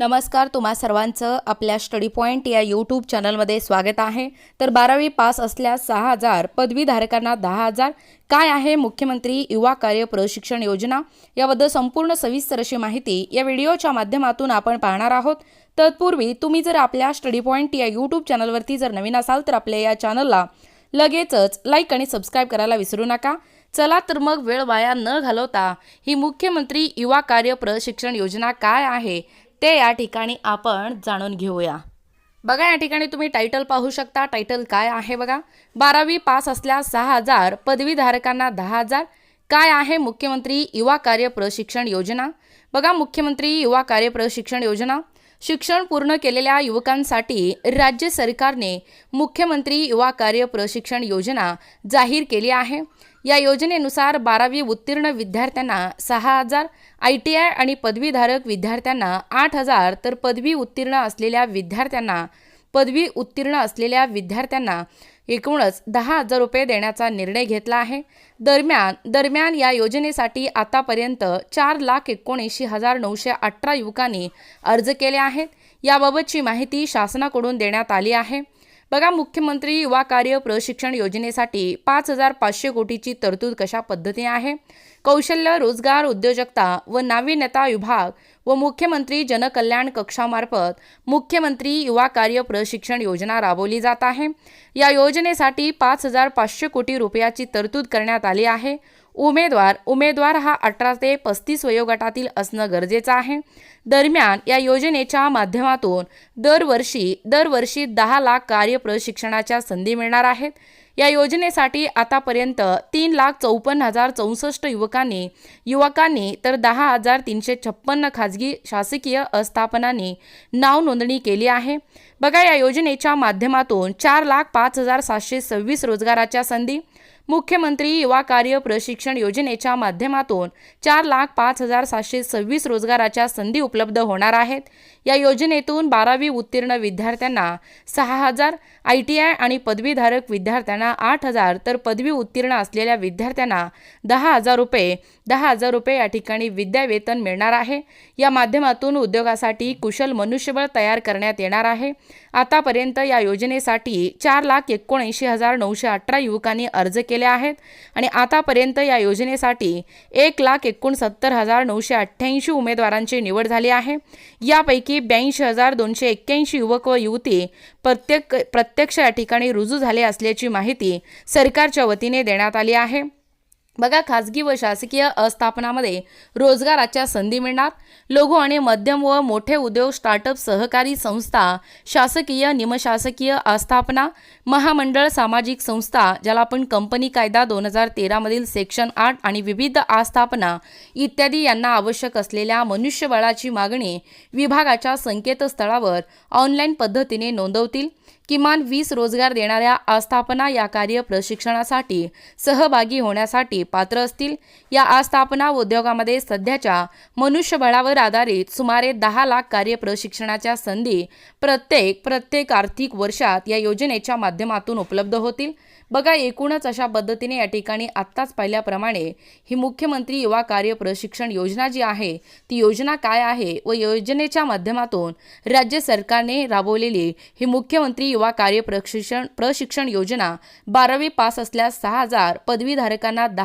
नमस्कार तुम्हा सर्वांचं आपल्या स्टडी पॉईंट या यूट्यूब चॅनलमध्ये स्वागत आहे. तर बारावी पास असल्यास सहा हजार पदवीधारकांना दहा हजार. काय आहे मुख्यमंत्री युवा कार्य प्रशिक्षण योजना? याबद्दल संपूर्ण सविस्तर अशी माहिती या व्हिडिओच्या माध्यमातून आपण पाहणार आहोत. तत्पूर्वी तुम्ही जर आपल्या स्टडी पॉईंट या यूट्यूब चॅनलवरती जर नवीन असाल तर आपल्या या चॅनलला लगेचच लाईक आणि सबस्क्राईब करायला विसरू नका. चला तर मग वेळ वाया न घालवता ही मुख्यमंत्री युवा कार्य प्रशिक्षण योजना काय आहे? ते या ठिकाणी आपण जाणून घेऊया. बघा या ठिकाणी तुम्ही टायटल पाहू शकता. टायटल काय आहे बघा? बारावी पास असल्यास सहा हजार पदवीधारकांना दहा हजार. काय आहे मुख्यमंत्री युवा कार्य प्रशिक्षण योजना? बघा मुख्यमंत्री युवा कार्य प्रशिक्षण योजना. शिक्षण पूर्ण केलेल्या युवकांसाठी राज्य सरकारने मुख्यमंत्री युवा कार्य प्रशिक्षण योजना जाहीर केली आहे. या योजनेनुसार बारावी उत्तीर्ण विद्यार्थ्यांना सहा हजार आय टी आय आणि पदवीधारक विद्यार्थ्यांना आठ हजार तर पदवी उत्तीर्ण असलेल्या विद्यार्थ्यांना पदवी उत्तीर्ण असलेल्या विद्यार्थ्यांना एकूणच दहा हजार रुपये देण्याचा निर्णय घेतला आहे. दरम्यान दरम्यान या योजनेसाठी आतापर्यंत चार लाख एकोणऐंशी हजार नऊशे अठरा युवकांनी अर्ज केले आहेत. याबाबतची माहिती शासनाकडून देण्यात आली आहे. बघा मुख्यमंत्री युवा कार्य प्रशिक्षण योजनेसाठी पाच हजार पाचशे कोटीची तरतूद कशा पद्धतीने आहे? कौशल्य रोजगार उद्योजकता व नाविन्यता विभाग व मुख्यमंत्री जनकल्याण कक्षामार्फत मुख्यमंत्री युवा कार्य प्रशिक्षण योजना राबवली जात आहे. या योजनेसाठी पाच हजार पाचशे कोटी रुपयाची तरतूद करण्यात आली आहे. उमेदवार उमेदवार हा अठरा ते पस्तीस वयोगटातील असणं गरजेचं आहे. दरम्यान या योजनेच्या माध्यमातून दरवर्षी दरवर्षी दहा लाख कार्य प्रशिक्षणाच्या संधी मिळणार आहेत. या योजनेसाठी आतापर्यंत तीन लाख चौपन्न हजार चौसष्ट युवकांनी युवकांनी तर दहा हजार तीनशे छप्पन्न खाजगी शासकीय आस्थापनांनी नाव नोंदणी केली आहे. बघा या योजनेच्या माध्यमातून चार लाख पाच हजार सातशे सव्वीस रोजगाराच्या संधी मुख्यमंत्री युवा कार्य प्रशिक्षण योजनेच्या माध्यमातून चार लाख पाच हजार सातशे सव्वीस रोजगाराच्या संधी उपलब्ध होणार आहेत. या योजनेतून बारावी उत्तीर्ण विद्यार्थ्यांना सहा हजार आय टी आय आणि पदवीधारक विद्यार्थ्यांना आठ हजार तर पदवी उत्तीर्ण असलेल्या विद्यार्थ्यांना दहा हजार रुपये दहा हजार रुपये या ठिकाणी विद्यावेतन मिळणार आहे. या माध्यमातून उद्योगासाठी कुशल मनुष्यबळ तयार करण्यात येणार आहे. आतापर्यंत या योजनेसाठी चार लाख एकोणऐंशी हजार नऊशे अठरा युवकांनी अर्ज केला आहेत. आणि आतापर्यंत या योजनेसाठी एक लाख एकोणसत्तर हजार नऊशे अठ्ठ्याऐंशी उमेदवारांची निवड झाली आहे. यापैकी ब्याऐंशी हजार दोनशे एक्क्याऐंशी युवक व युवती प्रत्येक प्रत्यक्ष या ठिकाणी रुजू झाले असल्याची माहिती सरकारच्या वतीने देण्यात आली आहे. बघा खाजगी व शासकीय आस्थापनामध्ये रोजगाराच्या संधी मिळणार. लघु आणि मध्यम व मोठे उद्योग स्टार्टअप सहकारी संस्था शासकीय निमशासकीय आस्थापना महामंडळ सामाजिक संस्था ज्याला आपण कंपनी कायदा दोन हजार तेरामधील सेक्शन आठ आणि विविध आस्थापना इत्यादी यांना आवश्यक असलेल्या मनुष्यबळाची मागणी विभागाच्या संकेतस्थळावर ऑनलाईन पद्धतीने नोंदवतील. किमान वीस रोजगार देणाऱ्या आस्थापना या कार्य प्रशिक्षणासाठी सहभागी होण्यासाठी पात्र असतील. या आस्थापना उद्योगामध्ये सध्याच्या मनुष्यबळावर आधारित सुमारे दहा लाख कार्य प्रशिक्षणाच्या संधी प्रत्येक प्रत्येक आर्थिक वर्षात या योजनेच्या माध्यमातून उपलब्ध होतील. बघा एकूणच अशा पद्धतीने या ठिकाणी आत्ताच पाहिल्याप्रमाणे ही मुख्यमंत्री युवा कार्य प्रशिक्षण योजना जी आहे ती योजना काय आहे व योजनेच्या माध्यमातून राज्य सरकारने राबवलेली ही मुख्यमंत्री युवा कार्य प्रशिक्षण प्रशिक्षण योजना बारावी पास असल्यास सहा हजार पदवीधारकांना